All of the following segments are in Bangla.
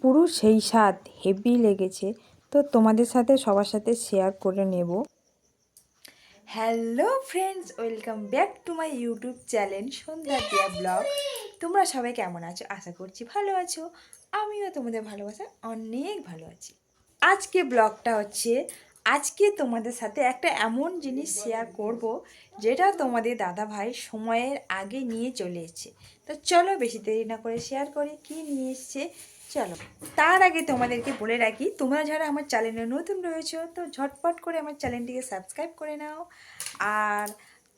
পুরো সেই স্বাদ হেভি লেগেছে। তো তোমাদের সাথে সবার সাথে শেয়ার করে নেব। Hello friends welcome back to my YouTube channel Sandhya Diya blog তোমরা সবাই কেমন আছো? আশা করছি ভালো আছো। আমিও তোমাদের ভালোবাসা অনেক ভালো আছি। আজকে ব্লগটা হচ্ছে আজকে তোমাদের সাথে একটা এমন জিনিস শেয়ার করব, যেটা তোমাদের দাদা ভাই সময়ের আগে নিয়ে চলে এসেছে। তো চলো বেশি দেরি না করে শেয়ার করে কি নিয়ে এসছে, চলো। তার আগে তোমাদেরকে বলে রাখি, তোমরা যারা আমার চ্যানেলে নতুন রয়েছো, তো ঝটপট করে আমার চ্যানেলটিকে সাবস্ক্রাইব করে নাও। আর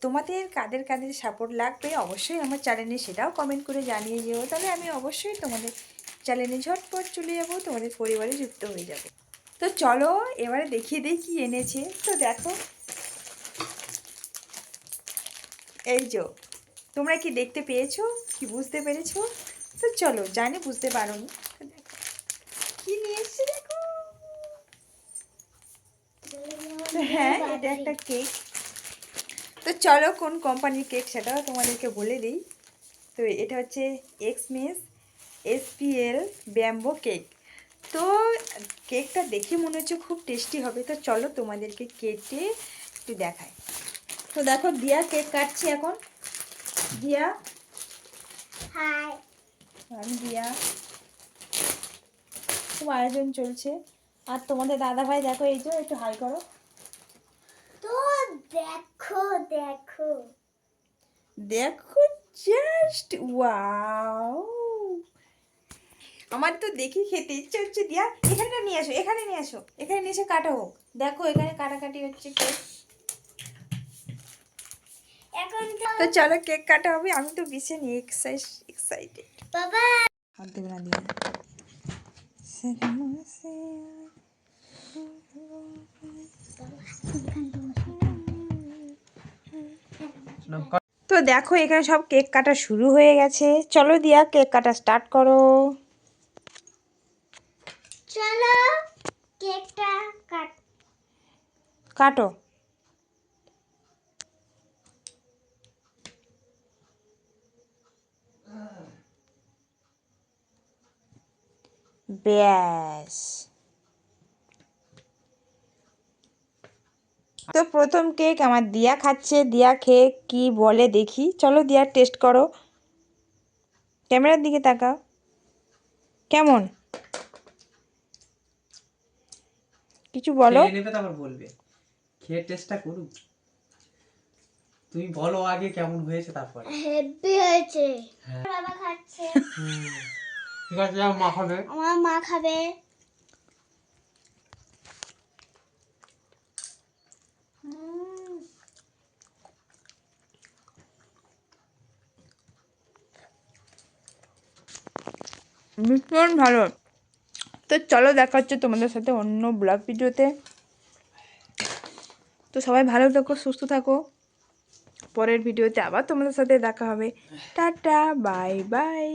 তোমাদের কাদের কাদের সাপোর্ট লাগবে, অবশ্যই আমার চ্যানেলে সেটাও কমেন্ট করে জানিয়ে যেও। তাহলে আমি অবশ্যই তোমাদের চ্যানেলে ঝটপট চলে যাব, তোমাদের পরিবারে যুক্ত হয়ে যাব। তো চলো এবারে দেখিয়ে দিই কি এনেছে। তো দেখো। এই যো, তোমরা কি দেখতে পেয়েছ? কি বুঝতে পেরেছ? তো চলো, জানি বুঝতে পারোনি। তো দেখো, কি নিয়ে দেখো? হ্যাঁ এটা একটা কেক। তো চলো, কোন কোম্পানির কেক সেটাও তোমাদেরকে বলে দিই। তো এটা হচ্ছে Xmas SPL bamboo cake. তো কেকটা দেখে মনে হচ্ছে খুব টেস্টি হবে। তো চলো তোমাদেরকে কেটে একটু দেখাই। তো দেখো দিয়া কেক কাটছি এখন। দিয়া? হাই আমি দিয়া। খুব আয়োজন চলছে। আর তোমাদের দাদা ভাই দেখো এই যে একটু হাই করো। তো দেখো দেখো। দেখো জাস্ট ওয়াও আমার তো দেখি খেতে ইচ্ছে হচ্ছে দিয়া এখানটা নিয়ে আসো এখানে নিয়ে আসো এখানে নিয়ে এসে কাটা হোক। দেখো এখানে কাটাকাটি হচ্ছে কেক এখন তো তো চলো কেক কাটা হবে আমি তো ভীষণ এক্সাইটেড বাবা! হাত দেবে না দিয়ে তো দেখো এখানে সব কেক কাটা শুরু হয়ে গেছে। চলো দিয়া কেক কাটা স্টার্ট করো। চলো কেকটা কাট। কাটো। ব্যাস। তো প্রথম কেক আমার দিয়া খাচ্ছে, দিয়া খেয়ে কি বলে দেখি। চলো দিয়া টেস্ট করো। ক্যামেরার দিকে তাকাও। কেমন? কিছু বলো। খেয়ে নেবে তারপর বলবে। খেয়ে টেস্টটা করুক। তুমি বলো আগে কেমন হয়েছে তারপরে। হেভি হয়েছে। হ্যাঁ। বাবা খাচ্ছে। ঠিক আছে আমার মা হবে আমার মা খাবে। ভীষণ ভালো। তো চলো দেখা হচ্ছে তোমাদের সাথে অন্য ব্লগ ভিডিওতে। তো সবাই ভালো থাকো, সুস্থ থাকো। পরের ভিডিওতে আবার তোমাদের সাথে দেখা হবে। Tata bye bye